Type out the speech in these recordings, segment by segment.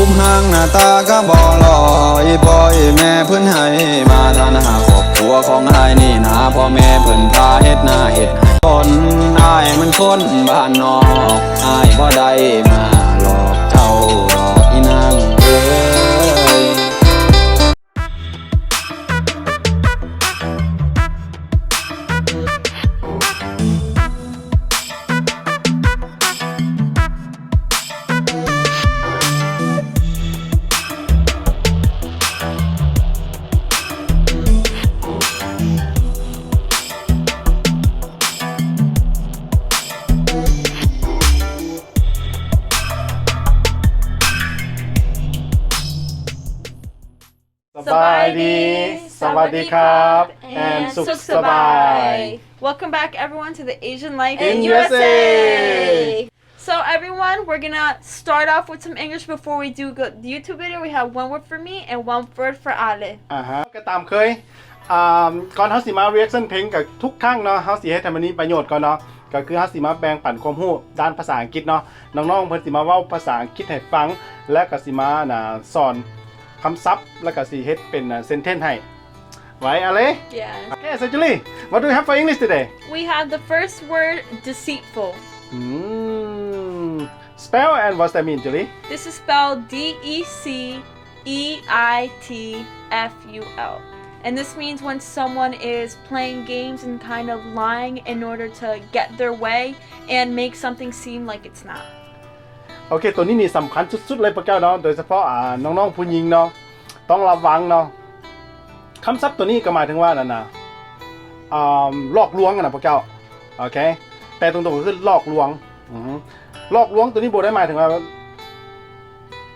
รูปห่างหน้าตาก็บ่ลอยปล่อยแม่เพิ่นให้มาทานหาครอบครัวของอายนี่นาพ่อแม่เพิ่นพาเฮ็ดหน้าเฮ็ดคนอายมันคนบ้านนอกอายบ่ได้มา สวัสดีครับ and สุขสบาย Welcome back, everyone, to the Asian Life In USA. So, everyone, we're gonna start off with some English before we do go- the YouTube video. We have one word for me and one word for Ale. อ่าฮะก็ตามเคยอ่าก่อนเฮาสิมา reaction เพลงกับทุกครั้งเนาะเฮาสิให้ทำอันนี้ประโยชน์ก่อนเนาะก็คือเฮาสิมาแบ่งปันความรู้ด้านภาษาอังกฤษเนาะน้องๆเพิ่นสิมาเว้าภาษาอังกฤษให้ฟัง และก็สิมาน่ะสอนคำศัพท์ แล้วก็สิเฮ็ดเป็นเซนเทนให้ ไว้อะไร Yeah. Okay so Julie what do you have for English today We have the first word deceitful. Hmm. spell and what's that mean Julie This is spelled D E C E I T F U L. And this means when someone is playing games and kind of lying in order to get their way and make something seem like it's not. โอเค ตัวนี้นี่สำคัญสุดๆเลยพวกเจ้าเนาะ โดยเฉพาะอ่าน้องๆผู้หญิงเนาะ ต้องระวังเนาะ คำศัพท์ตัวนี้ก็หมายถึงว่านั่นนะอ่าหลอกลวงกันนะพวกเจ้าโอเคแปลตรงๆก็คือหลอกลวงอือฮึหลอกลวงตัวนี้บ่ได้หมายถึงว่า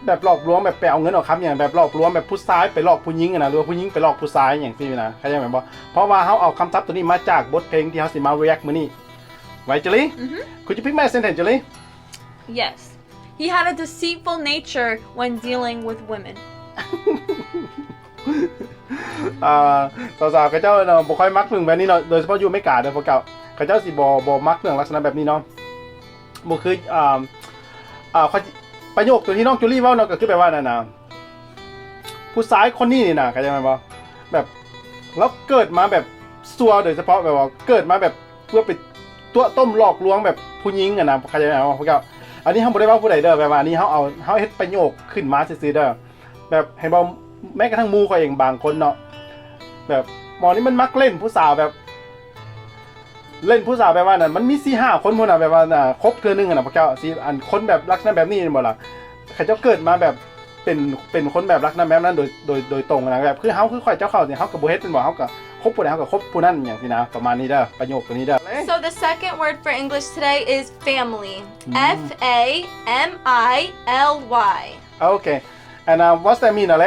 แบบหลอกลวงแบบไปเอาเงินเอาคำอย่างแบบหลอกลวงแบบผู้ชายไปหลอกผู้หญิงอะนะหรือว่าผู้หญิงไปหลอกผู้ชายอย่างที่นะเข้าใจไหมบ่เพราะว่าเขาเอาคำศัพท์ตัวนี้มาจากบทเพลงที่เขาสิมา react มื้อนี้ไว้เจลี่ Mhm. Could you pick my sentence เจลี่ Yes. He had a deceitful nature when dealing with women. อ่าสาวๆเขาเจ้าเนาะบ่ค่อยมักเรื่องแบบนี้เนาะโดยเฉพาะอยู่อเมริกาเด้อพวกเจ้าเขาเจ้าสิบ่บ่มักเรื่องลักษณะแบบนี้เนาะบ่คืออ่าอ่าประโยคตัวที่น้องจูลี่เว้าเนาะก็คือแปลว่านั่นน่ะผู้ชายคนนี้นี่น่ะเข้าใจไหมบ่แบบแล้วเกิดมาแบบซัวโดยเฉพาะแบบว่าเกิดมาแบบเพื่อไปตัวต้มหลอกลวงแบบผู้หญิงอะนะเข้าใจไหมบ่พวกเจ้าอันนี้เฮาบ่ได้ว่าผู้ใดเด้อแบบว่านี้เฮาเอาเฮาเฮ็ดประโยคขึ้นมาซื่อๆเด้อแบบให้บ่แม้กระทั่งหมู่เขาเองบางคนเนาะ แบบหมอนี่มันมักเล่นผู้สาวแบบ เล่นผู้สาวแบบว่าน่ะมันมีสี่ห้าคนพวกน่ะแบบว่าน่ะครบเทือนึงอะนะพระเจ้าสิอันคนแบบลักษณะแบบนี้นี่หมดล่ะเขาเจ้าเกิดมาแบบเป็นเป็นคนแบบลักษณะแบบนั้นโดยโดยโดยตรงนะแบบคือเฮาคือข่อยเจ้าเขาเนี่ยเฮากับโบเฮ็ดเป็นบ่เฮากับคบผู้ใดเฮากับคบผู้นั้นอย่างที่นะประมาณนี้เด้อประโยคตัวนี้เด้อ So the second word for English today is family. F A M I L Y. โอเค and uh, what's that mean อะไร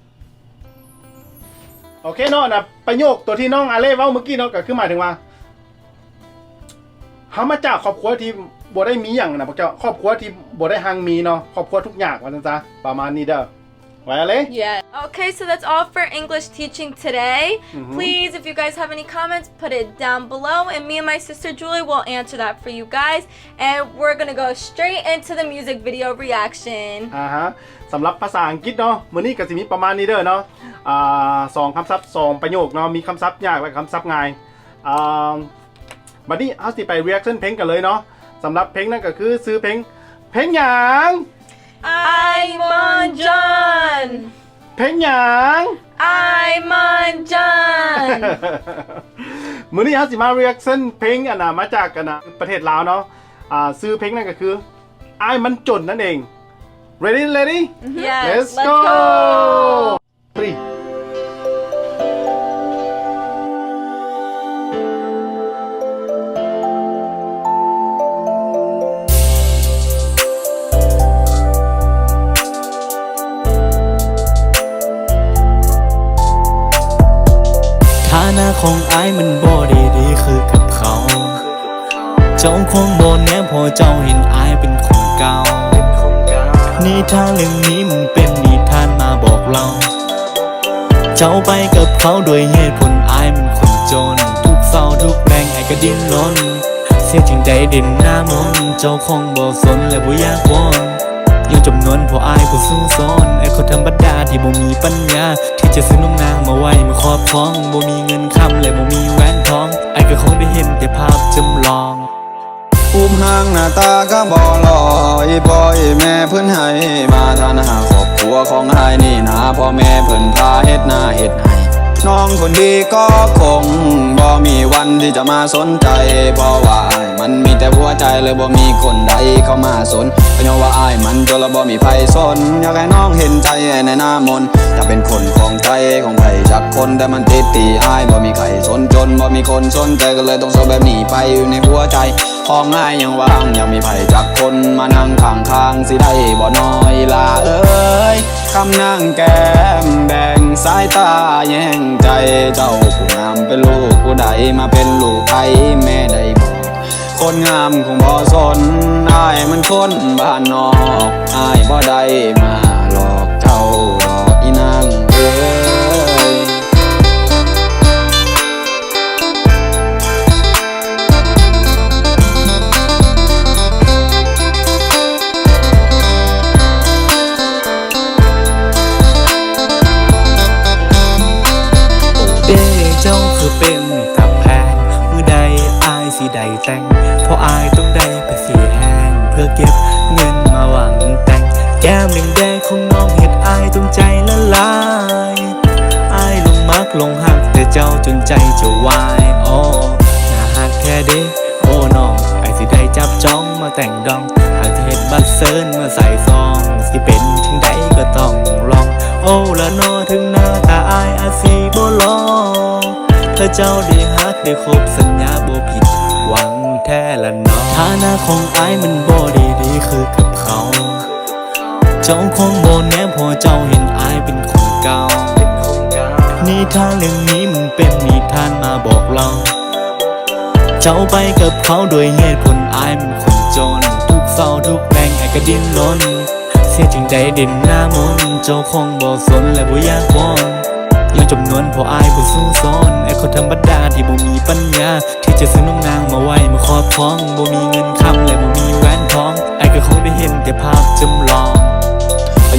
โอเคเนาะนะประโยคตัวที่น้องอาเล่เว้าเมื่อกี้เนาะก็คือหมายถึงว่าเขามาจากครอบครัวที่บ่ได้มีอย่างนะพวกเจ้าครอบครัวที่บ่ได้หังมีเนาะครอบครัวทุกอย่างว่าจังซะประมาณนี้เด้อ ไว้อะไร Yeah. Okay, so that's all for English teaching today. Mhm. Please, if you guys have any comments, put it down below, and me and my sister Julie will answer that for you guys. And we're gonna go straight into the music video reaction. อ่าฮะสำหรับภาษาอังกฤษเนาะมื้อนี้ก็สิมีประมาณนี้เด้อเนาะอ่าสองคำศัพท์สองประโยคเนาะมีคำศัพท์ยากและคำศัพท์ง่ายอ่าบัดนี้เฮาสิไป reaction เพลงกันเลยเนาะสำหรับเพลงนั่นก็คือซื้อเพลงเพลงหยัง I'm on John. เพลงหยัง I'm on John. มื้อนี้เฮาสิมา reaction เพลงอันน่ะมาจากกันนะประเทศลาวเนาะอ่าซื้อเพลงนั่นก็คืออ้ายมันจนนั่นเอง ready ready yes, let's let's go go. three เจ้าคงโดนแนบพอเจ้าเห็นอายเป็นของเก่านิทานเรื่องนี้มันเป็นนิทานมาบอกเรา เจ้าไปกับเขาโดยเหตุผลอายมันคนจน ทุกเศร้าทุกแรงไอ้ก็ดิ้นรนเสียจริงใจเด่นหน้ามนเจ้าคงบ่สนและบ่ยากวอนยังจำนวนพราะอายผู้สู้ซ้อนไอ้คนธรรมดาที่บ่มีปัญญา ที่จะซื้อนมนางมาไว้มาครอบครองบ่มีเงินคำและบ่มีแหวนทอง ไอ้ก็คงได้เห็นแต่ภาพจำลอง อุ้มห่างหน้าตาก็บ่ลอยปล่อยแม่เพิ่นให้มาทานหาครอบครัวของไอ้นี่นะพ่อแม่เพิ่นพาเฮ็ดหน้าเฮ็ดหา น้องคนดีก็คงบ่มีวันที่จะมาสนใจเพราะว่าอายมันมีแต่หัวใจเลยบ่มีคนใดเข้ามาสนเพราะว่าอายมันจนละบ่มีไผสนอยากให้น้องเห็นใจในหน้ามนจะเป็นคนของใจของไผจักคนแต่มันติดตีอายบ่มีใครสนจนบ่มีคนสนใจก็เลยต้องโซแบบนี้ไปอยู่ในหัวใจของง่ายยังว่างยังมีไผจักคนมานั่งข้างข้างๆสิได้บ่น้อยลาเอ้ยคำนั่งแก้มแบง สายตาแย่งใจเจ้าผู้งามเป็นลูกผู้ใดมาเป็นลูกใครแม่ได้บอกคนงามคงบ่สนอายมันคนบ้านนอกอายบ่ได้มา แต่งดองหากจะเห็นบัตรเซิร์นมาใส่ซอง สิเป็นถึงใดก็ต้องลอง โอ้ละนอถึงหน้าตาอายอาจสีบ่ลองถ้าเจ้าได้ฮักได้ครบสัญญาบ่ผิดหวังแท้ละนอฐานะของอายมันบ่ด้ดีคือกับเขา เจ้าคงบ่แนบพอเจ้าเห็นอายเป็นคนเก่านิทานเรื่องนี้มันเป็นนิทานมาบอกเรา เจ้าไปกับเขาโดยเหตุผลอายมันคน เฝ้าทุกแรงไอ้ก็ดิ้นรนเสียจึงใจเด่นหน้ามนเจ้าคงบ่สนและบ่ยากวอนยังจำนวนพออายผู้สู้ซ้อนไอ้คนธรรมดาที่บ่มีปัญญา ที่จะซื้อนมนางมาไว้มาครอบครองบ่มีเงินคำและบ่มีแหวนทองไอ้ก็คงได้เห็นแต่ภาพจำลอง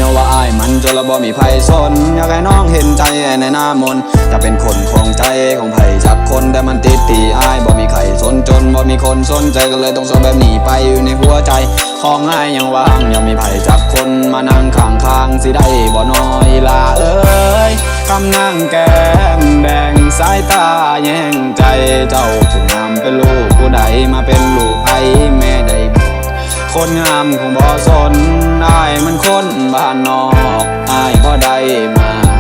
เพราะว่าอายมันจนละบ่มีไผสนอยากให้น้องเห็นใจในหน้ามนจะเป็นคนของใจของไผจักคนแต่มันติดตีอายบ่มีใครสนจนบ่มีคนสนใจก็เลยต้องสนแบบนี้ไปอยู่ในหัวใจของง่ายยังว่างยังมีไผจักคนมานั่งข้างข้างสิได้บ่น้อยลาเอ้ยคำนั่งแก้มแบ่งสายตาแย่งใจเจ้าผู้งามเป็นลูกผู้ใดมาเป็นลูกไผแม่ คนงามคงบ่สนอายมันคนบ้านนอกอายบ่ได้มา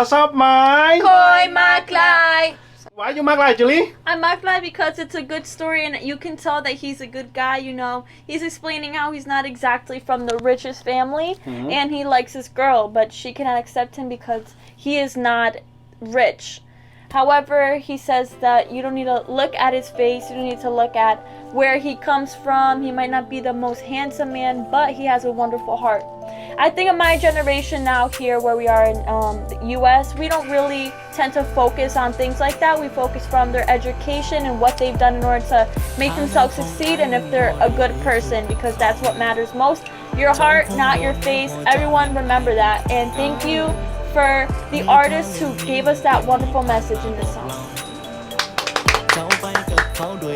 What's up, my? Koi Maklai. Why you Maklai, Julie? I Maklai because it's a good story and you can tell that he's a good guy, you know. He's explaining how he's not exactly from the richest family mm-hmm. and he likes his girl, but she cannot accept him because he is not rich However, he says that you don't need to look at his face, you don't need to look at where he comes from. He might not be the most handsome man, but he has a wonderful heart. I think of my generation now here where we are in um, the US, we don't really tend to focus on things like that. We focus from their education and what they've done in order to make themselves succeed and if they're a good person because that's what matters most. Your heart, not your face. Everyone remember that. And thank you for the artist who gave us that wonderful message in this song.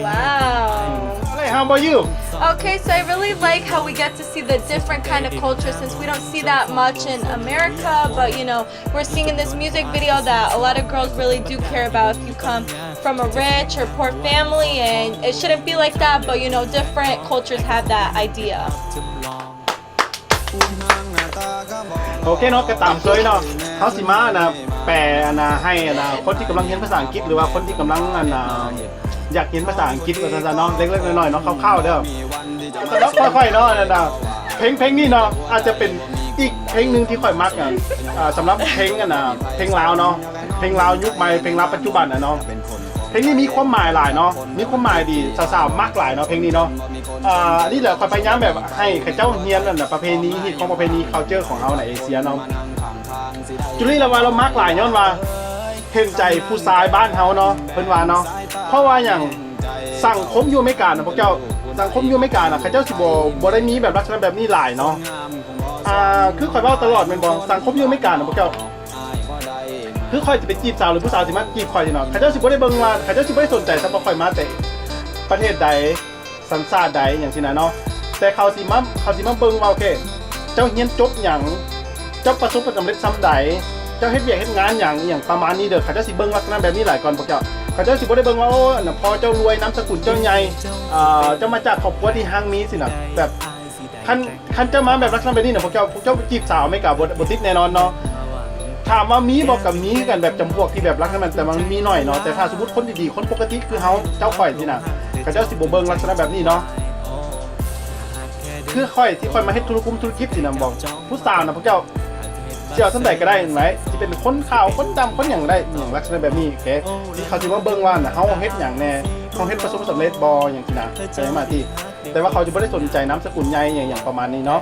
Wow. Hey, how about you? Okay, so I really like how we get to see the different kind of culture since we don't see that much in America, but you know, we're seeing in this music video that a lot of girls really do care about if you come from a rich or poor family and it shouldn't be like that, but you know, different cultures have that idea. Okay, no. เขาสิมานะแปลนะให้นะคนที่กำลังเรียนภาษาอังกฤษหรือว่าคนที่กำลังนะอยากเรียนภาษาอังกฤษภาษาเนาะเล็กๆน้อยๆเนาะคร่าวๆเด้อแต่แล้วค่อยๆเนาะนะเพลงเพลงนี้เนาะอาจจะเป็นอีกเพลงหนึ่งที่ค่อยมักอะสำหรับเพลงอะนะเพลงลาวเนาะเพลงลาวยุคใหม่เพลงลาวปัจจุบันอะเนาะเพลงนี้มีความหมายหลายเนาะ มีความหมายดีสาวๆมากหลายเนาะเพลงนี้เนาะ อ่า นี่แหละคอยพยายามแบบให้ข้าเจ้าเฮียนนั่นน่ะประเพณีฮิตของประเพณี culture ของเราในเอเชียเนาะ จุลี่เราว่าเรามากหลายย้อนว่าเห็นใจผู้ชายบ้านเฮาเนาะเพิ่นว่าเนาะเพราะว่าอย่างสังคมอยู่อเมริกานะพวกเจ้าสังคมอยู่อเมริกานะข้าเจ้าสิบ่บ่ได้มีแบบลักษณะแบบนี้หลายเนาะอ่าคือข่อยเว้าตลอดแม่นบ่สังคมอยู่อเมริกานะพวกเจ้าคือข่อยจะไปจีบสาวหรือผู้สาวสิมาจีบข่อยสิเนาะเขาเจ้าสิบ่ได้เบิ่งว่าเขาเจ้าสิบ่ได้สนใจสำหรับข่อยมาแต่ประเทศใดสัญชาติใดอย่างที่นั้นเนาะแต่เขาสิมาเขาสิมาเบิ่งว่าโอเค เจ้าเรียนจบหยัง เจ้าประสบความสำเร็จซ้ำใด เจ้าเฮ็ดเวียกเฮ็ดงานหยังอย่างประมาณนี้เด้อเขาเจ้าสิเบิ่งลักษณะแบบนี้หลายก่อนพวกเจ้าเขาเจ้าสิบ่ได้เบิ่งว่าโอ้อันน่ะพอเจ้ารวยนามสกุลเจ้าใหญ่อ่าเจ้ามาจากครอบครัวที่ฮังมีสินะแบบคันคันเจ้ามาแบบลักษณะแบบนี้น่ะพวกเจ้าพวกเจ้าจีบสาวไม่กล้าบ่บ่ติดแน่นอนเนาะถามว่ามีบอกกับมีกันแบบจำพวกที่แบบรักกันมันแต่มันมีหน่อยเนาะแต่ถ้าสมมติคนดีๆคนปกติคือเฮาเจ้าข่อยที่น่ะกับเจ้าสิบเบิงลักษณะแบบนี้เนาะคือข่อยที่ข่อยมาเฮ็ดธุรกุมธุรกิจสินะบอกผู้สาวนะพวกเจ้า เจ้าท่านใดก็ได้เห็นไหมที่เป็นคนขาวคนดำคนอย่างได้อย่างลักษณะแบบนี้โอเคที่เขาสิว่าเบิ่งว่าน่ะเฮาเฮ็ดอย่างแน่เฮาเฮ็ดประสบความสำเร็จบ่อย่างที่น่ะใช่มาที่ แต่ว่าเขาจะไม่ได้สนใจน้ำสกุลใหญ่อย่างอย่างประมาณนี้เนาะ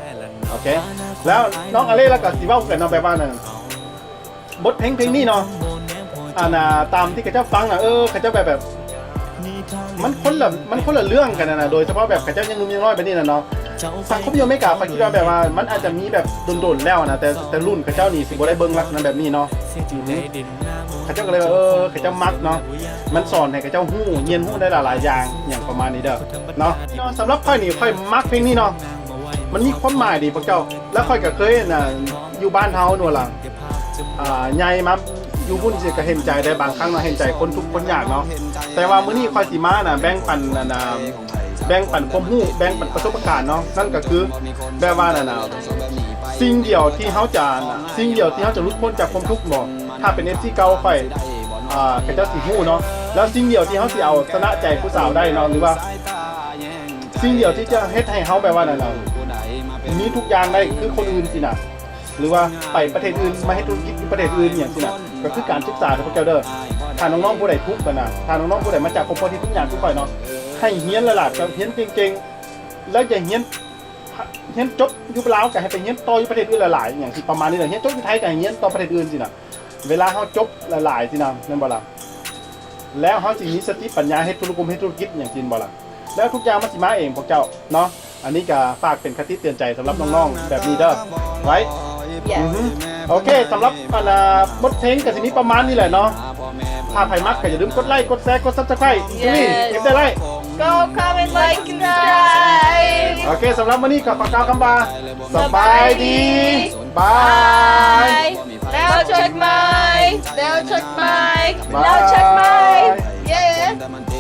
โอเค แล้วน้องอเล่แล้วก็สิเว้ากันเนาะแบบว่านั่นบทเพลงเพลงนี้เนาะอ่านะตามที่ข้าเจ้าฟังนะเออข้าเจ้าแบบแบบ มันคนละมันคนละเรื่องกันนะนะโดยเฉพาะแบบข้าเจ้ายังหนุ่มยังน้อยแบบนี้นะเนาะ สังคมยังไม่กล่าวคิดว่าแบบว่า มันอาจจะมีแบบโดนๆแล้วนะแต่แต่รุ่นข้าเจ้านี่สิบ่ได้เบิ่งลักษณะแบบนี้เนาะข้าเจ้าก็เลยว่าเออข้าเจ้ามักเนาะมันสอนให้ข้าเจ้าฮู้เรียนฮู้ได้หลายๆอย่างอย่างประมาณนี้เด้อเนาะเนาะสำหรับค่อยนี่ค่อยมักเพลงนี้เนาะมันมีความหมายดีพวกเจ้า แล้วค่อยก็เคยน่ะอยู่บ้านเฮาหนัวหลังอ่าใหญ่มาอยู่บุญสิก็เห็นใจได้บางครั้งเนาะเห็นใจคนทุกข์คนยากเนาะแต่ว่ามื้อนี้คอยสิมาน่ะแบ่งปันน่ะนะ แบ่งปันความรู้แบ่งปันประสบการณ์เนาะนั่นก็คือแบบว่าน่ะนะสิ่งเดียวที่เฮาจะสิ่งเดียวที่เฮาจะหลุดพ้นจากความทุกข์บ่ถ้าเป็น FC เก่าค่อยอ่าก็จะสิฮู้เนาะแล้วสิ่งเดียวที่เฮาสิเอาชนะใจผู้สาวได้เนาะหรือว่าสิ่งเดียวที่จะเฮ็ดให้เฮาแบบว่าน่ะนะมีทุกอย่างได้คือคนอื่นสินะหรือว่าไปประเทศอื่นมาให้ธุรกิจประเทศอื่นอย่างที่น่ะก็คือการศึกษาของพวกเจ้าเด้อถ้าน้องๆผู้ใดทุกข์กันนะถ้าน้องๆผู้ใดมาจากครอบครัวที่ทุกอย่างทุกฝ่ายเนาะ ให้เฮียนละล่ะจะเฮียนเก่งๆ แล้วอย่าเฮียนเฮียนจบอยู่ลาวก็ให้ไปเฮียนต่ออยู่ประเทศอื่นหลายๆอย่างที่ประมาณนี้แหละเฮียนจบอยู่ไทยก็ให้เฮียนต่อประเทศอื่นสินะเวลาเฮาจบหลายๆสินะนั่นบ่ล่ะแล้วเฮาสิมีสติปัญญาเฮ็ดธุรกรรมเฮ็ดธุรกิจอย่างจริงบ่ล่ะแล้วทุกอย่างมันสิมาเองพวกเจ้าเนาะอันนี้ก็ฝากเป็นคติเตือนใจสำหรับน้องๆแบบนี้เด้อไว้อือฮึโอเคสำหรับอันน่ะบทเพลงก็สิมีประมาณนี้แหละเนาะถ้าใครมักก็อย่าลืมกดไลค์กดแชร์กดซับสไครต์ที่นี่ Yes เก็บได้ไลค์ Go comment, like, and subscribe. โอเคสำหรับวันนี้ก็ขอกล่าวคำว่าสบายดี บาย Bye. Now check my. Now check my. Bye. Now check my. Yeah.